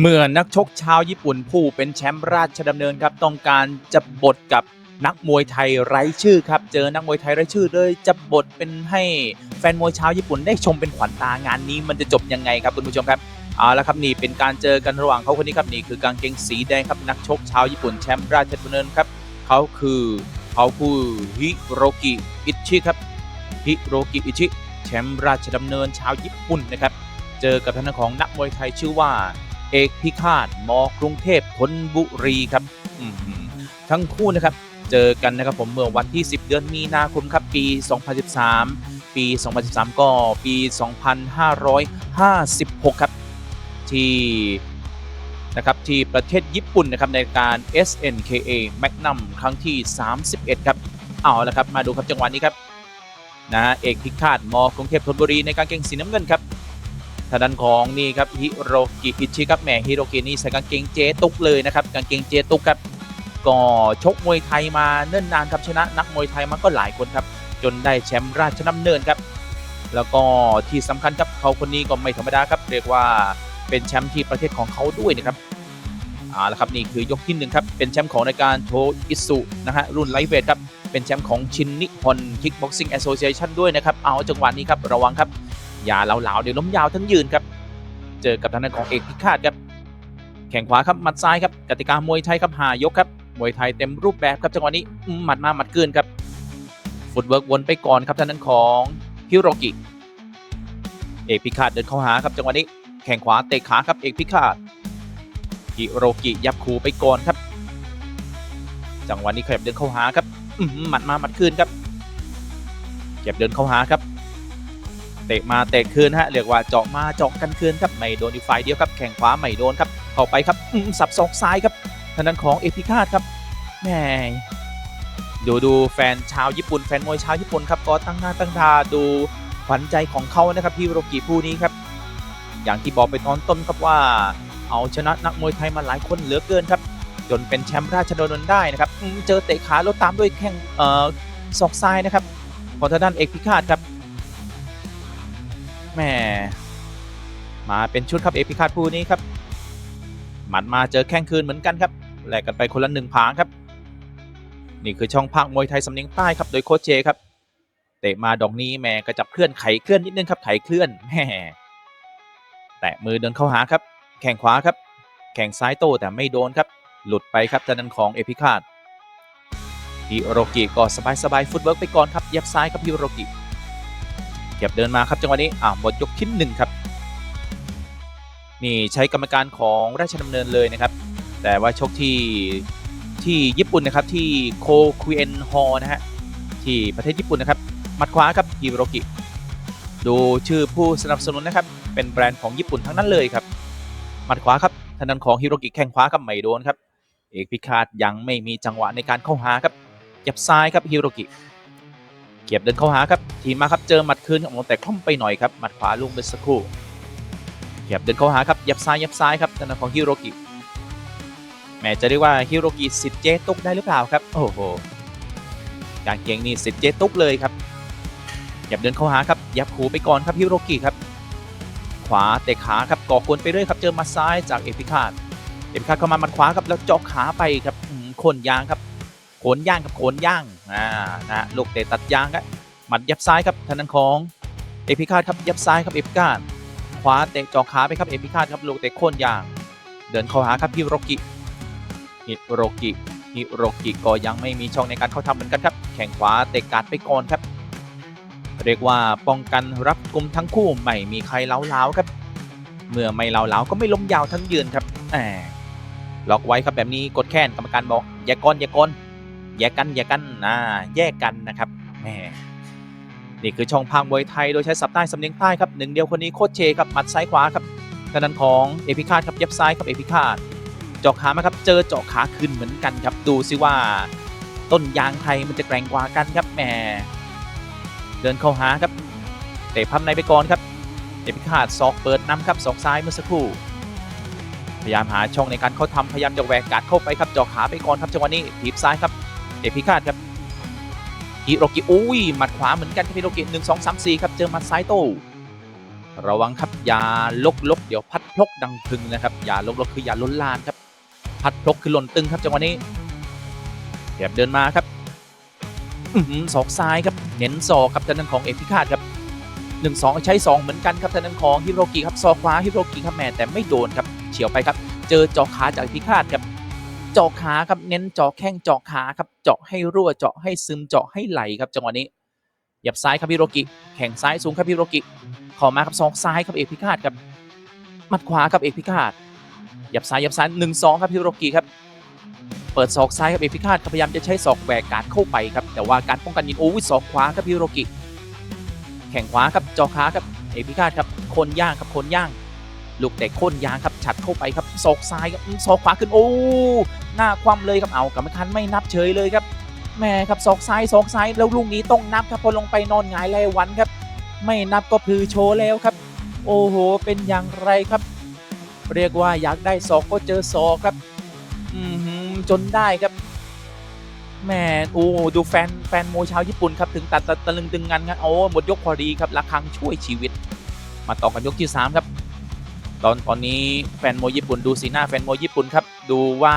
เมื่อนักชกชาวญี่ปุ่นผู้เป็นแชมป์ราชดำเนินครับต้องการจะบทกับนักมวยไทยไร้ชื่อครับ เจอนักมวยไทยไร้ชื่อเลยจะบทเป็นให้แฟนมวยชาวญี่ปุ่นได้ชมเป็นขวัญตางานนี้มันจะจบยังไงครับคุณผู้ชมครับเอาละครับนี่เป็นการเจอกันระหว่างเขาคนนี้ครับนี่คือกางเกงสีแดงครับนักชกชาวญี่ปุ่นแชมป์ราชดำเนินครับเขาคือเขาคือฮิโรกิอิชิครับฮิโรกิอิชิแชมป์ราชดำเนินชาวญี่ปุ่นนะครับเจอกับทางด้านของนักมวยไทยชื่อว่า เอกพิฆาตมกรุงเทพธนบุรีครับทั้งคู่นะครับเจอกันนะครับผมเมื่อวันที่ 10 เดือนมีนาคมครับปี 2013 ปี 2013 ก็ปี 2556 ครับ ที่นะครับที่ประเทศญี่ปุ่นนะครับในการ SNKA Magnum ครั้งที่ 31 ครับ เอาละครับ มาดูครับจังหวะนี้ครับนะเอกพิฆาตมกรุงเทพธนบุรีในกางเกงสีน้ำเงินครับ ทางด้านของนี่ครับฮิโรกิอิชิครับแหมฮิโรกินี่ใส่กางเกงเจตุกเลยนะครับกางเกงเจตุกครับก็ชกมวยไทยมาเนิ่นนานครับชนะนักมวยไทยมาก็หลายคนครับ จนได้แชมป์ราชดำเนินครับ แล้วก็ที่สำคัญครับเขาคนนี้ก็ไม่ธรรมดาครับ เรียกว่าเป็นแชมป์ที่ประเทศของเขาด้วยนะครับเอาละครับนี่คือยกที่หนึ่งครับเป็นแชมป์ของรายการโทอิสุนะฮะรุ่นไลท์เวทครับเป็นแชมป์ของชินนิฮอนคิกบ็อกซิ่งแอสโซเชชันด้วยนะครับเอาจังหวะนี้ครับระวังครับ ย่าเหลาๆเดี๋ยวล้มยาวทั้งยืนครับ เจอกับทางด้านของเอกพิฆาตครับ แข่งขวาครับหมัดซ้ายครับกติกามวยไทยครับหายกครับมวยไทยเต็มรูปแบบครับจังหวะนี้หมัดมาหมัดเกินครับฟุตเวิร์กวนไปก่อนครับทางด้านของฮิโรกิเอกพิฆาตเดินเข้าหาครับจังหวะนี้แข่งขวาเตะขาครับเอกพิฆาตฮิโรกิยับคูไปก่อนครับ จังหวะนี้ขยับเดินเข้าหาครับหมัดมาหมัดคืนครับขยับเดินเข้าหาครับ เตะมาเตะคืนฮะเรียกว่าเจาะมาเจาะกันคืนครับไม่โดนอีกฝ่ายเดียวครับแข่งขวาไม่โดนครับเข้าไปครับอืมสับศอกซ้ายครับทางด้านของเอพิฆาตครับแหมดูดูแฟนชาวญี่ปุ่นแฟนมวยชาวญี่ปุ่นครับก็ตั้งหน้าตั้งตาดูขวัญใจของเขานะครับพี่โรกิผู้นี้ครับ อย่างที่บอกไปตอนต้นครับว่า เอาชนะนักมวยไทยมาหลายคนเหลือเกินครับจนเป็นแชมป์ราชดำเนินได้นะครับอืมเจอเตะขาแล้วตามด้วยแข้งอ่อศอกซ้ายนะครับของทางด้านเอกพิฆาตครับ แหมมาเป็นชุดครับเอพิคาดผู้นี้ครับ หมัดมาเจอแข้งคืนเหมือนกันครับแลกกันไปคนละหนึ่งผางครับ นี่คือช่องพักมวยไทยสำเนียงใต้ครับ โดยโคชเจครับเตะมาดอกนี้แม่กระจับเคลื่อนไขเคลื่อนนิดนึงครับไขเคลื่อนแหมแตะมือเดินเข้าหาครับ แข่งขวาครับ แข่งซ้ายโต้แต่ไม่โดนครับ หลุดไปครับจากนั้นของเอพิคาดฮิโรกิก็สบายๆฟุตเวิร์กไปก่อนครับเย็บซ้ายครับฮิโรกิ เก็บเดินมาครับจังหวะนี้อ่าหมดยกที่หนึ่งครับนี่ใช้กรรมการของราชดำเนินเลยนะครับ แต่ว่าชกที่ที่ญี่ปุ่นนะครับที่โคคุเอนฮอนะฮะที่ประเทศญี่ปุ่นนะครับมัดขวาครับฮิโรกิดูชื่อผู้สนับสนุนนะครับ เป็นแบรนด์ของญี่ปุ่นทั้งนั้นเลยครับมัดขวาครับทางด้านของฮิโรกิแข้งขวาครับไม่โดนครับเอกพิคาตยังไม่มีจังหวะในการเข้าหาครับยับซ้ายครับฮิโรกิ เก็บเดินเข้าหาครับทีมมาครับเจอหมัดคืนของแต่คล่อมไปหน่อยครับหมัดขวาลุ่งไปสักครู่เก็บเดินเข้าหาครับยับซ้ายยับซ้ายครับทางด้านของฮิโรกิแหมจะเรียกว่าฮิโรกิสิทธิ์เจตุกได้หรือเปล่าครับ โอ้โหการเกงนี่สิทธิ์เจตุกเลยครับเก็บเดินเข้าหาครับยับหูไปก่อนครับฮิโรกิครับขวาเตะขาครับก่อกวนไปเรื่อยครับเจอมาซ้ายจากเอพิคาดเอพิคาดเข้ามาหมัดขวาครับแล้วเจาะขาไปครับคนยางครับ โขนย่างกับโขนย่างอ่านะลูกเตะตัดยางครับหมัดยับซ้ายครับทางด้านของเอพิคาดครับยับซ้ายครับเอพิคาดขวาเตะจ่อขาไปครับเอพิคาดครับลูกเตะโค่นยาง เดินเข้าหาครับฮิโรกิฮิโรกิฮิโรกิก็ยังไม่มีช่องในการเข้าทำเหมือนกันครับ แข่งขวาเตะการดไปก่อนครับ เรียกว่าป้องกันรับกลุ่มทั้งคู่ไม่มีใครเล้าเล้าครับ เมื่อไม่เล้าเล้าก็ไม่ล้มยาวทั้งยืนครับแหมล็อกไว้ครับแบบนี้กดแค้นกรรมการบอกอย่าก้อนอย่าก้อน แยกกันแยกกันอ่าแยกกันนะครับแหมนี่คือช่องพางมวยไทยโดยใช้สับใต้สำเนียงใต้ครับหนึ่งเดียวคนนี้โคตรเชครับหมัดซ้ายขวาครับทางด้านของเอพิคาดครับเย็บซ้ายครับเอพิคาดเจาะขามาครับเจอเจาะขาคืนเหมือนกันครับดูซิว่า ต้นยางไทยมันจะแกร่งกว่ากันครับแหมเดินเข้าหาครับเตะพับในไปก่อนครับเอพิคาดศอกเปิดนำครับศอกซ้ายเมื่อสักครู่พยายามหาช่องในการเข้าทำพยายามจะแหวกการดเข้าไปครับเจาะขาไปก่อนครับจังหวะนี้ถีบซ้ายครับ เอพิคาดครับฮิโรกิอุ้ยหมัดขวาเหมือนกันครับฮิโรกิหนึ่งสองสามสี่ครับเจอหมัดซ้ายโต้ระวังครับยาลกลกเดี๋ยวพัดพลกดังพึงนะครับยาลกลกคือยาล้นลานครับ พัดพลกคือหล่นตึงครับจังหวะนี้แอบเดินมาครับอื้อหือศอกซ้ายครับเน้นศอกครับทางด้านของเอกพิฆาตครับหนึ่งสองใช้สองเหมือนกันครับทางด้านของฮิโรกิครับศอกขวาฮิโรกิครับแม่แต่ไม่โดนครับเฉียวไปครับ เจอจาะขาจากเอกพิฆาตครับ เจาะขาครับเน้นเจาะแข้งเจาะขาครับเจาะให้รั่วเจาะให้ซึมเจาะให้ไหลครับจังหวะนี้หยับซ้ายครับฮิโรกิ แข่งซ้ายสูงครับฮิโรกิขอมาครับศอกซ้ายครับเอกพิฆาตครับมัดขวาครับเอกพิฆาตหยับซ้ายหยับซ้ายหนึ่งสองครับฮิโรกิครับเปิดศอกซ้ายครับเอกพิฆาตครับพยายามจะใช้ศอกแหวกการเข้าไปครับแต่ว่าการป้องกันยิงโอ้ยศอกขวาครับฮิโรกิ แข่งขวาครับจอขาครับเอกพิฆาตครับคนย่างครับคนย่าง ลูกเตะโค่นยางครับฉัดเข้าไปครับศอกซ้ายครับศอกขวาขึ้นโอ้หน้าคว่ำเลยครับเอากรรมการไม่นับเฉยเลยครับแหม่ครับศอกซ้ายศอกซ้ายแล้วลูกนี้ต้องนับครับพอลงไปนอนหงายแลวันครับ ไม่นับก็พือโชว์แล้วครับ โอ้โหเป็นอย่างไรครับ เรียกว่าอยากได้ศอกก็เจอศอกครับ อือหือจนได้ครับแหม่โอ้ดูแฟนแฟนมวยชาวญี่ปุ่นครับถึงตัดตะลึงตึงงันครับโอ้หมดยกพอดีครับระฆังช่วยชีวิต มาต่อกันยกที่ 3 ครับ ตอนตอนนี้แฟนมวยญี่ปุ่นดูสีหน้าแฟนมวยญี่ปุ่นครับ ดูว่า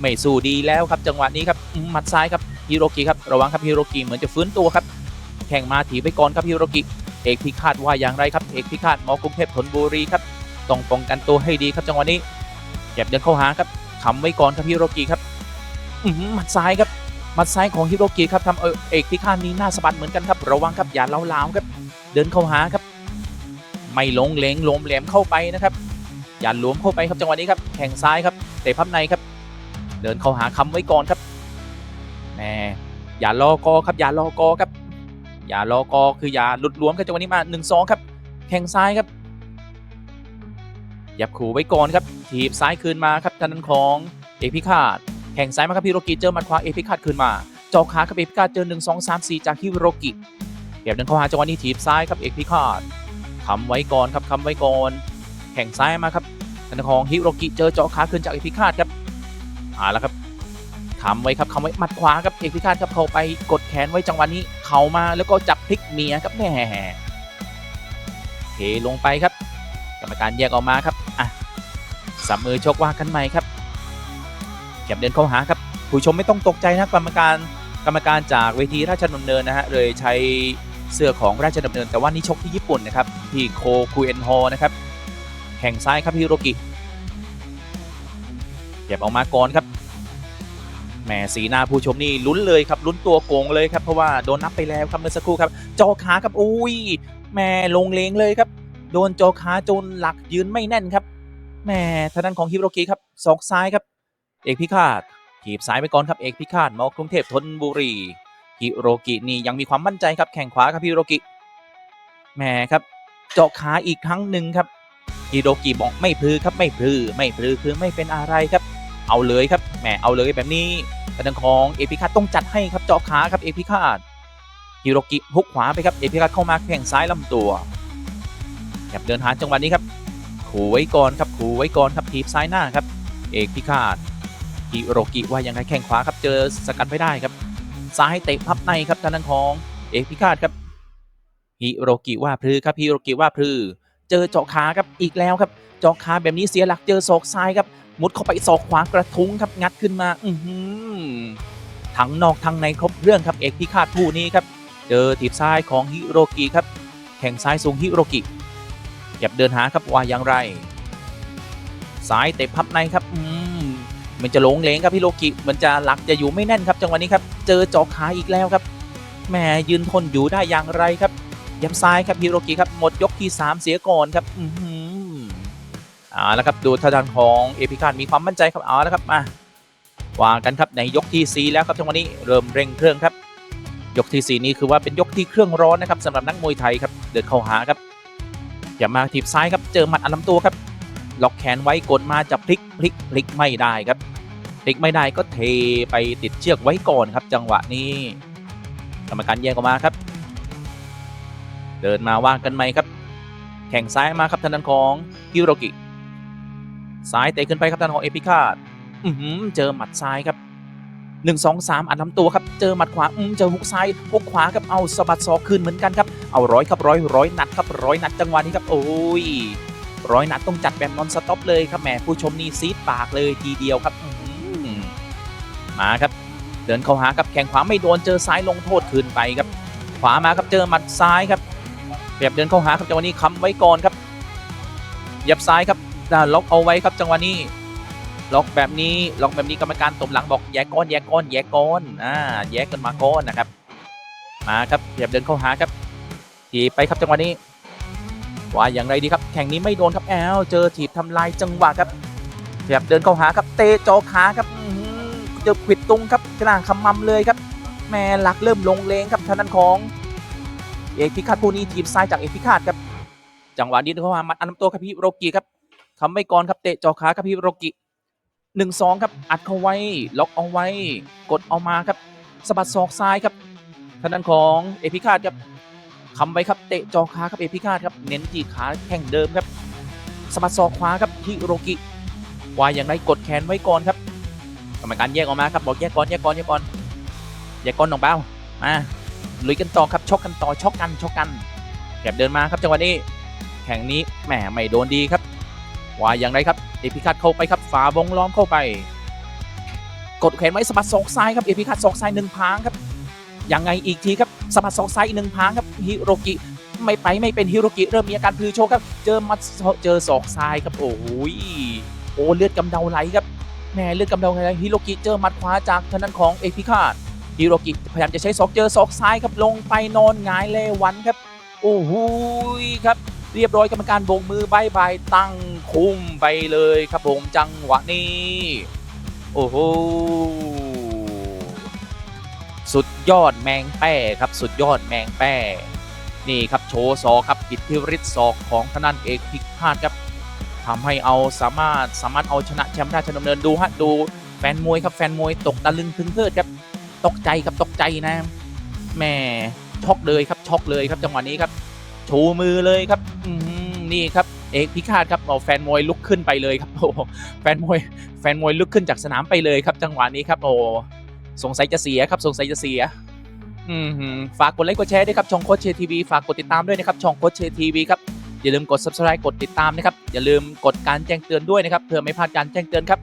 ไม่สู้ดีแล้วครับ จังหวะนี้ครับมหมัดซ้ายครับฮิโรกิครับระวังครับฮิโรกิเหมือนจะฟื้นตัวครับแข่งมาถีไปก่อนครับฮิโรกิเอกพิฆาตว่าอย่างไรครับเอกพิฆาตหมอกรุงเทพธนบุรีครับต้องป้องกันตัวให้ดีครับจังหวะนี้แก็บเดินเข้าหาครับขำไว้ก่อนครับฮิโรกิครับหมัดซ้ายครับหมัดซ้ายของฮิโรกิครับทำเอาเอกพิฆาตนี้หน้าสะบัดเหมือนกันครับ ระวังครับอย่าเล้าๆครับ เดินเข้าหาครับ ไม่ลงเลงลมแหลมเข้าไปนะครับอย่าหลวมเข้าไปครับจังหวะนี้ครับแข่งซ้ายครับเตะพับในครับ เดินเข้าหาคำไว้ก่อนครับแหมอย่ารอกอครับอย่ารอกอครับอย่ารอกอคืออย่าหลุดหลวมครับจังหวะนี้มา1 2ครับแข้งซ้ายครับหยับขู่ไว้ก่อนครับถีบซ้ายคืนมาครับทางด้านของเอกพิฆาตแข่งซ้ายมาครับฮิโรกิเจอมัดขวาเอกพิฆาตคืนมาจอกขาครับเอกพิฆาตเจอ1 2 3 4จากฮิโรกิเก็บเดินเข้าหาจังหวะนี้ถีบซ้ายครับเอกพิฆาต คำไว้ก่อนครับคำไว้ก่อนแข่งซ้ายมาครับทางด้านของฮิโรกิเจอเจาะขาคืนจากเอกพิฆาตครับเอาละครับคำไว้ครับคำไว้หมัดขวาครับเอกพิฆาตครับเข้าไปกดแขนไว้จังหวะนี้เข่ามาแล้วก็จับพลิกเมียครับแหมเทลงไปครับ กรรมการแยกออกมาครับอะสับมือชกว่ากันใหม่ครับแก็บเดินเข้าหาครับผู้ชมไม่ต้องตกใจนะกรรมการกรรมการจากเวทีราชดำเนินนะฮะเลยใช้ เสื้อของราชดำเนินแต่ว่านี่ชกที่ญี่ปุ่นนะครับที่โคคูเอนโฮนะครับแข่งซ้ายครับฮิโรกิเก็บออกมาก่อนครับแหมสีหน้าผู้ชมนี่ลุ้นเลยครับลุ้นตัวโกงเลยครับเพราะว่าโดนนับไปแล้วครับเมื่อสักครู่ครับจอขาครับอุ้ยแหมลงเลงเลยครับ โดนจอขาจนหลักยืนไม่แน่นครับแหมทางด้านของฮิโรกิครับศอกซ้ายครับ เอกพิฆาตถีบซ้ายไปก่อนครับเอกพิฆาตมอกรุงเทพธนบุรี ฮิโรกินี่ยังมีความมั่นใจครับแข่งขวาครับฮิโรกิแหมครับ เจาะขาอีกครั้งหนึ่งครับฮิโรกิบอกไม่พลือครับไม่พลือไม่พลือคือไม่เป็นอะไรครับ เอาเลยครับแหมเอาเลยแบบนี้ทางด้านของเอพิฆาต้องจัดให้ครับเจาะขาครับเอพิฆาตฮิโรกิฮุกขวาไปครับเอพิฆาตเข้ามาแข่งซ้ายลำตัวครับเดินหาจังหวะนี้ครับขู่ไว้ก่อนครับขู่ไว้ก่อนครับทีบซ้ายหน้าครับ เอกพิฆาตฮิโรกิว่ายังไงแข่งขวาครับเจอสกัดไม่ได้ครับ ซ้ายเตะพับในครับทางด้านของเอกพิฆาตครับฮิโรกิว่าพลือครับฮิโรกิว่าพลือ เจอเจาะขาครับอีกแล้วครับเจาะขาแบบนี้เสียหลักเจอศอกซ้ายครับมุดเข้าไปศอกขวากระทุ้งครับงัดขึ้นมา อืทั้งนอกทั้งในครบเรื่องครับเอกพิฆาตผู้นี้ครับเจอถีบซ้ายของฮิโรกิครับ แข่งซ้ายสูงฮิโรกิหยับเดินหาครับว่าอย่างไรซ้ายเตะพับในครับอืม มันจะหลงเลงครับฮิโรกิมันจะหลักจะอยู่ไม่แน่นครับจังหวะนี้ครับเจอจาะขาอีกแล้วครับแหมยืนทนอยู่ได้อย่างไรครับย้ำซ้ายครับฮิโรกิครับหมดยกที่สามเสียก่อนครับอือหือเอาละครับดูทางด้านของเอพิคานมีความมั่นใจครับเอาละครับมาวางกันครับในยกที่4แล้วครับจังหวะนี้เริ่มเร่งเครื่องครับ ยกที่4นี้คือว่าเป็นยกที่เครื่องร้อนนะครับสำหรับนักมวยไทยครับเดินเข้าหาครับอย่ามาถีบซ้ายครับเจอหมัดอันลำตัวครับล็อกแขนไว้กดมาจะพลิกพลิกพลิกไม่ได้ครับ พลิกไม่ได้ก็เทไปติดเชือกไว้ก่อนครับ จังหวะนี้กรรมการแยกออกมาครับ เดินมาว่างกันไหมครับ แข่งซ้ายมาครับทางด้านของฮิโรกิซ้ายเตะขึ้นไปครับทางของเอพิคาดเจอหมัดซ้ายครับหนึ่งสองสามอัดลำตัวครับ เจอหมัดขวาอืมเจอฮุกซ้ายฮุกขวาครับเอาสะบัดศอกคืนเหมือนกันครับ เอาร้อยครับร้อยร้อยนัดครับร้อยนัดจังหวะนี้ครับโอ้ยร้อยนัดต้องจัดแบบนอนสต็อปเลยครับแหมผู้ชมนี่ซีดปากเลยทีเดียวครับอื มาครับ เดินเข้าหาครับแข่งขวาไม่โดนเจอซ้ายลงโทษคืนไปครับ ขวามาครับเจอหมัดซ้ายครับแบบเดินเข้าหาครับจังหวะนี้ค้ำไว้ก่อนครับเหยับซ้ายครับล็อกเอาไว้ครับจังหวะนี้ล็อกแบบนี้ล็อกแบบนี้กรรมการตบหลังบอกแยกก้อนแยกก้อนแยกก้อนอ่าแยกกันมาก้อนนะครับ มาครับเหยียบเดินเข้าหาครับถีบไปครับจังหวะนี้ว่าอย่างไรดีครับแข่งนี้ไม่โดนครับแอลเจอถีบทำลายจังหวะครับเหยียบเดินเข้าหาครับเตะจอขาครับอื เจอขวิดตรงครับกลางคำมำเลยครับ แม่หลักเริ่มลงเลงครับทางด้านของเอกพิฆาตผู้นี้ทีมซ้ายจากเอกพิฆาตครับ จังหวะนี้เข้าหามัดอันน้ำตัวครับพี่โรกิครับคำไว้ก่อนครับเตะจอขาครับพี่โรกิหนึ่งสองครับอัดเข้าไว้ล็อกเอาไว้ กดเอามาครับสะบัดศอกซ้ายครับทางด้านของเอกพิฆาตครับคำไว้ครับเตะจอขาครับเอกพิฆาตครับเน้นที่ขาแข้งเดิมครับสะบัดศอกขวาครับฮิโรกิว่าอย่างไรกดแขนไว้ก่อนครับ รรมการแยกออกมาครับบอกแยกก่อนแยกก่อนแยกก่อนแยกก่อนน้องเบ้ามาลุยกันต่อครับชกกันต่อชกกันชกกันแกบเดินมาครับจังหวะนี้แข่งนี้แหมไม่โดนดีครับว่าอย่างไรครับเอพิคัตเข้าไปครับฝาวงล้อมเข้าไป กดแขนไว้สะบัดศอกซ้ายครับเอพิคัตศอกซ้ายหนึ่งพางครับยังไงอีกทีครับสะบัดศอกซ้ายอีกหนึ่งพางครับฮิโรกิไม่ไปไม่เป็นฮิโรกิเริ่มมีอาการพือโชคครับ เจอมัดเจอศอกซ้ายครับโอ้โหโอ้เลือดกำเดาไหลครับ แหม่เลือดกำเดาไหลฮิโรกิเจอมัดขวาจากทางด้านของเอพิคัตฮิโรกิพยายามจะใช้ศอกเจอศอกซ้ายครับลงไปนอนหงายเลวันครับ โอ้โหครับ เรียบร้อยกรรมการโบกมือบายบายตั้งคุมไปเลยครับผมจังหวะนี้ โอ้โหสุดยอดแมงแป้ครับสุดยอดแมงแป้นี่ครับโชว์ซอกครับอิทธิฤทธิ์ศอกของทางด้านเอกพิฆาตครับ ทำให้เอาสามารถสามารถเอาชนะแชมป์ราชดำเนินดูฮะดูแฟนมวยครับแฟนมวยตกตะลึงพึงเพิดครับตกใจครับตกใจนะแม่ช็อกเลยครับช็อกเลยครับจังหวะนี้ครับชูมือเลยครับอืนี่ครับเอกพิฆาตครับเอาแฟนมวยลุกขึ้นไปเลยครับโอ้แฟนมวยแฟนมวยลุกขึ้นจากสนามไปเลยครับ จังหวะนี้ครับโอ้สงสัยจะเสียครับสงสัยจะเสียอืมฝากกดไลค์กดแชร์ด้วยครับช่องโคชเชทีวีฝากกดติดตามด้วยนะครับช่องโคชเชทีวีครับ อย่าลืมกด subscribe กดติดตามนะครับ อย่าลืมกดการแจ้งเตือนด้วยนะครับเพื่อไม่พลาดการแจ้งเตือนครับ